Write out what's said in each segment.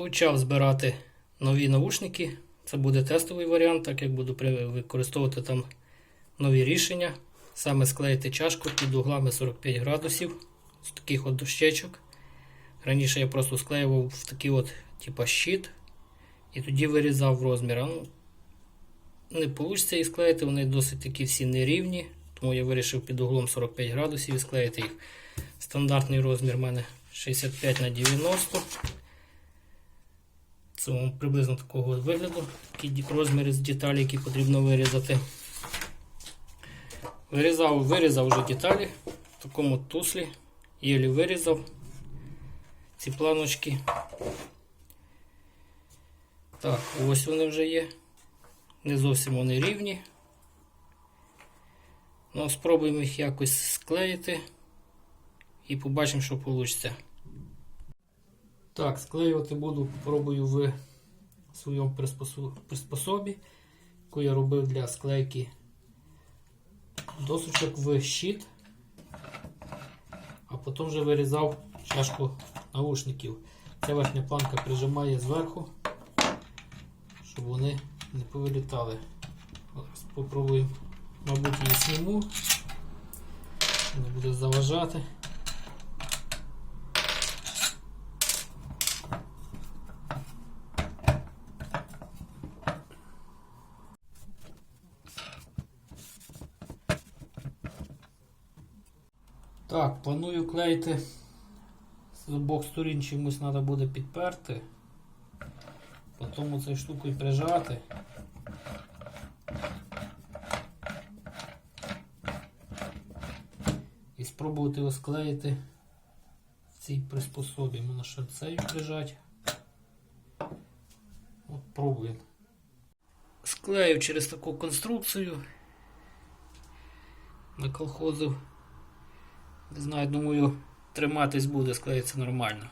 Почав збирати нові наушники. Це буде тестовий варіант, так як буду використовувати там нові рішення. Саме склеїти чашку під углами 45 градусів з таких от дощечок. Раніше я просто склеював в такий от, типа щит, і тоді вирізав розмір. Ну, не вийде їх склеїти, вони досить такі всі нерівні. Тому я вирішив під углом 45 градусів і склеїти їх. Стандартний розмір в мене 65 на 90. Вам приблизно такого вигляду. Такі розміри з деталі, які потрібно вирізати. Вирізав, вирізав вже деталі в такому туслі. Єлі вирізав ці планочки. Так, ось вони вже є. Не зовсім вони рівні. Ну, спробуємо їх якось склеїти і побачимо, що вийде. Так, склеювати буду, пробую в своєму приспособі, яку я робив для склейки досочок в щит, а потім вже вирізав чашку наушників. Ця верхня планка прижимає зверху, щоб вони не повилітали. Зараз Попробую, мабуть, її сніму, не буде заважати. Так, планую клеїти з обох сторін чимось треба буде підперти. Потім цією штукою прижати. І спробувати його склеїти в цій приспособі. Можна ще цею прижати. От пробуємо. Склею через таку конструкцію. Наколхозив. Не знаю, думаю, триматись буде, склеїться нормально.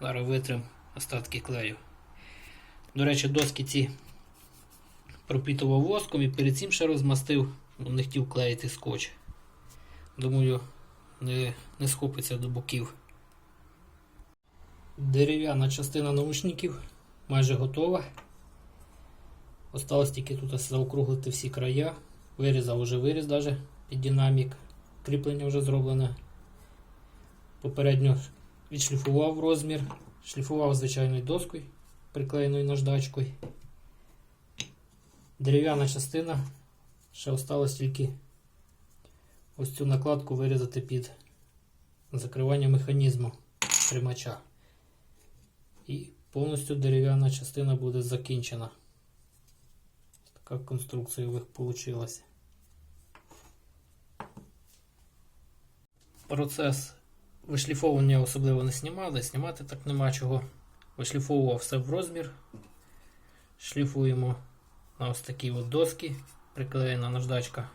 Зараз витрим остатки клею. До речі, доски ці пропітував воском і перед цим ще розмастив, бо не хотів клеїти скотч. Думаю, не, не схопиться до боків. Дерев'яна частина наушників майже готова. Осталось тільки тут заокруглити всі края. Вирізав уже виріз даже під динамік. Кріплення вже зроблене. Попередньо відшліфував розмір, шліфував звичайною доскою, приклеєною наждачкою. Дерев'яна частина. Ще осталось тільки ось цю накладку вирізати під закривання механізму тримача. І повністю дерев'яна частина буде закінчена. Така конструкція вийшла. Процес Вишліфовування особливо не знімали, знімати так нема чого. Вишліфовував все в розмір. Шліфуємо на ось такі от доски, приклеєна наждачка.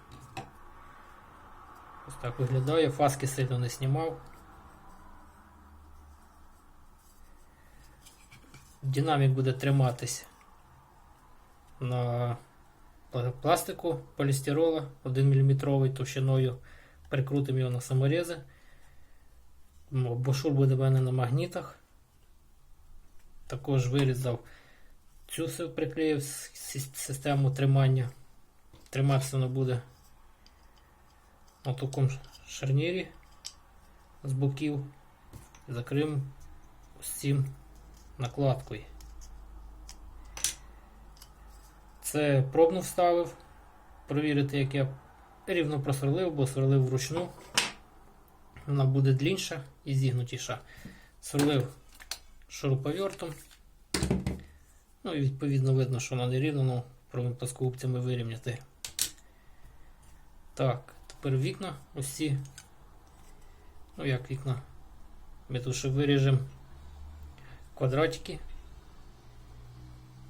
Ось так виглядає, фаски сильно не знімав. Динамік буде триматись на пластику полістирола 1 мм товщиною. Прикрутимо його на саморези. Ну, Бошур буде в мене на магнітах. Також вирізав цю приклеїв систему тримання. Триматися воно буде на такому шарнірі з боків. Закрив ось цим накладкою. Це пробну вставив. Провірити, як я рівно просверлив, бо сверлив вручну вона буде длінша і зігнутіша. Сверлив шуруповертом. Ну і відповідно видно, що вона не рівна, ну, пробуємо плоскогубцями вирівняти. Так, тепер вікна ці. Ну як вікна? Ми тут ще виріжемо квадратики.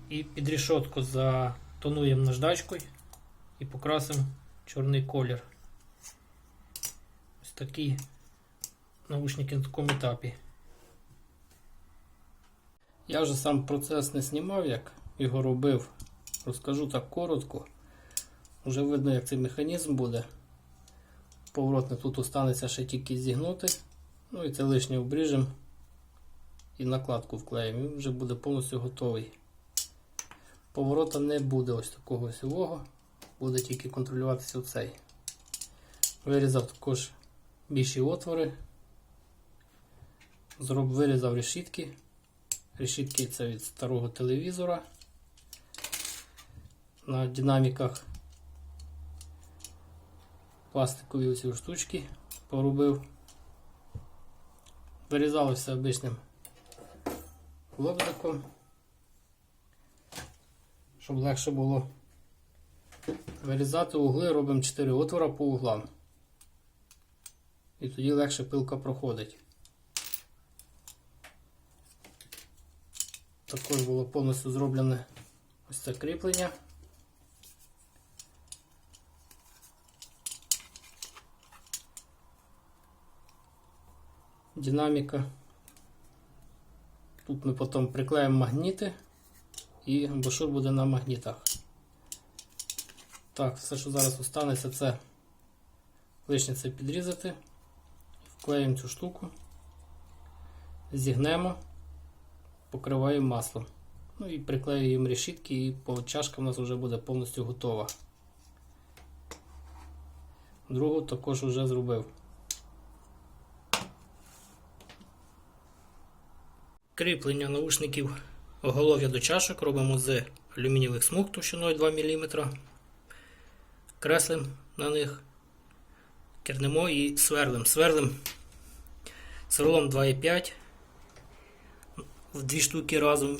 І під рішотку затонуємо наждачкою і покрасимо чорний колір. Ось такий наушники на такому етапі. Я вже сам процес не знімав, як його робив. Розкажу так коротко. Вже видно, як цей механізм буде. Поворотне тут останеться ще тільки зігнути. Ну і це лишнє обріжемо і накладку вклеїмо. Він вже буде повністю готовий. Поворота не буде ось такого сілого, буде тільки контролюватися оцей. Вирізав також більші отвори. Зроб вирізав решітки. Решітки це від старого телевізора. На динаміках пластикові оці штучки поробив. Вирізалося обичним лобзиком, щоб легше було вирізати угли, робимо 4 отвора по углам. І тоді легше пилка проходить. Також було повністю зроблене ось це кріплення. Динаміка. Тут ми потім приклеїмо магніти і бошур буде на магнітах. Так, все, що зараз останеться, це лишнє це підрізати, вклеїмо цю штуку, зігнемо, покриваємо маслом. Ну і приклеюємо решітки і чашка у нас вже буде повністю готова. Другу також вже зробив. Кріплення наушників оголов'я до чашок робимо з алюмінієвих смуг товщиною 2 мм. Креслим на них, кернемо і сверлим. Сверлим сверлом 2,5 в дві штуки разом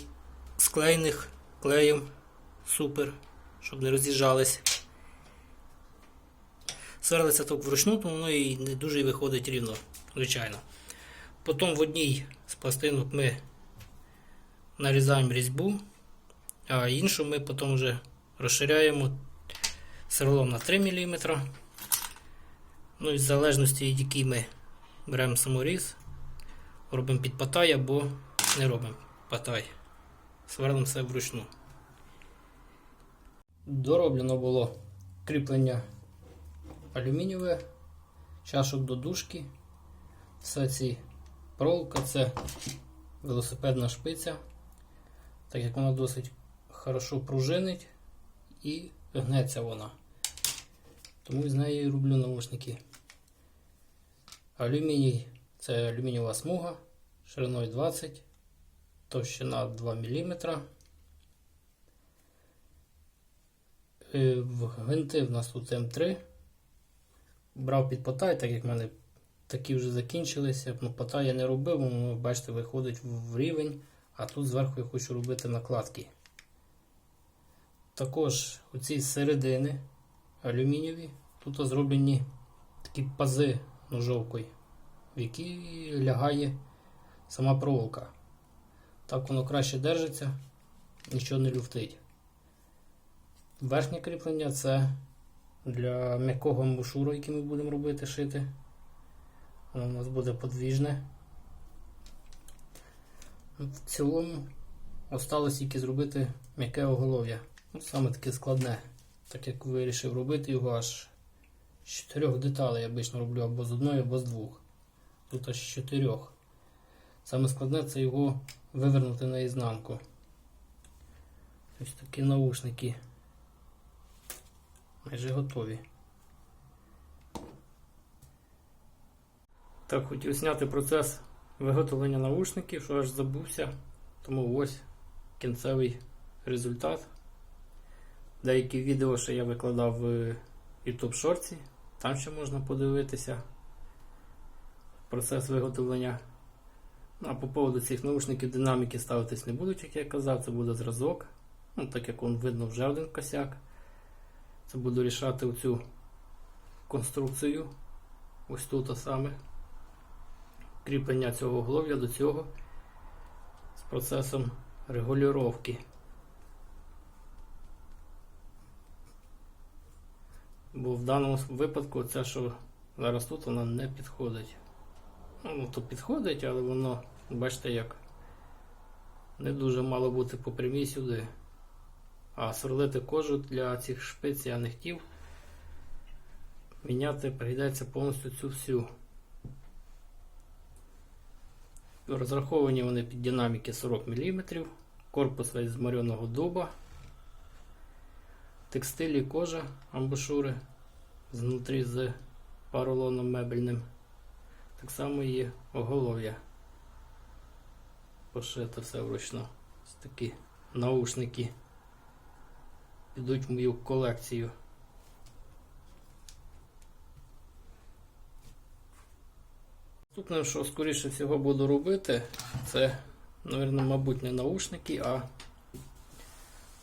склеєних клеєм супер, щоб не роз'їжджались. Сверлиться так вручну, то воно і не дуже виходить рівно, звичайно. Потім в одній з пластинок ми нарізаємо різьбу, а іншу ми потім вже розширяємо сверлом на 3 мм. Ну і в залежності від який ми беремо саморіз, робимо під патай або не робимо патай. Сверлимо все вручну. Дороблено було кріплення алюмінієве, чашок до дужки. Все ці проволока це велосипедна шпиця, так як вона досить хорошо пружинить і гнеться вона. Тому з неї роблю наушники. Алюміній це алюмінієва смуга шириною 20, товщина 2 мм. Е, Гвинти в нас тут М3. Брав під потай, так як в мене такі вже закінчилися. Ну, потай я не робив, воно, бачите, виходить в рівень, а тут зверху я хочу робити накладки. Також оці середини алюмінієві, тут зроблені такі пази ножовкою, в які лягає сама проволока. Так воно краще держиться, нічого не люфтить. Верхнє кріплення це для м'якого мушуру, який ми будемо робити шити. Воно у нас буде подвіжне. В цілому осталось тільки зробити м'яке оголов'я. Ну, Саме таке складне, так як вирішив робити його аж з чотирьох деталей я обично роблю або з одної, або з двох. Тут аж з чотирьох. Саме складне це його вивернути наізнанку. Ось такі наушники. Майже готові. Так, хотів зняти процес виготовлення наушників, що аж забувся. Тому ось кінцевий результат. Деякі відео, що я викладав в YouTube шорці, там ще можна подивитися процес виготовлення. А по поводу цих наушників динаміки ставитись не будуть, як я казав, це буде зразок. Ну, Так як он видно вже один косяк. Це буду рішати оцю конструкцію. Ось тут саме. Кріплення цього голов'я до цього з процесом регулювання. Бо в даному випадку це, що зараз тут воно не підходить. Ну, то підходить, але воно, бачите, як не дуже мало бути по прямій сюди. А сверлити кожу для цих шпиць я не хотів. Міняти прийдеться повністю цю всю. Розраховані вони під динаміки 40 мм, корпус весь з мореного дуба, текстилі кожа, амбушури, знутрі з поролоном мебельним. Так само і оголов'я. Пошито все вручну. Ось такі наушники підуть в мою колекцію. Наступне, що скоріше всього буду робити, це, мабуть, мабуть, не наушники, а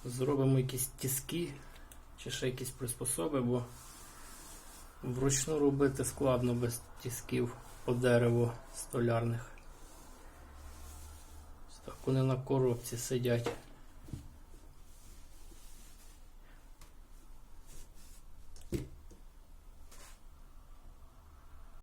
зробимо якісь тіски чи ще якісь приспособи, бо вручну робити складно без тісків по дереву столярних. Так вони на коробці сидять.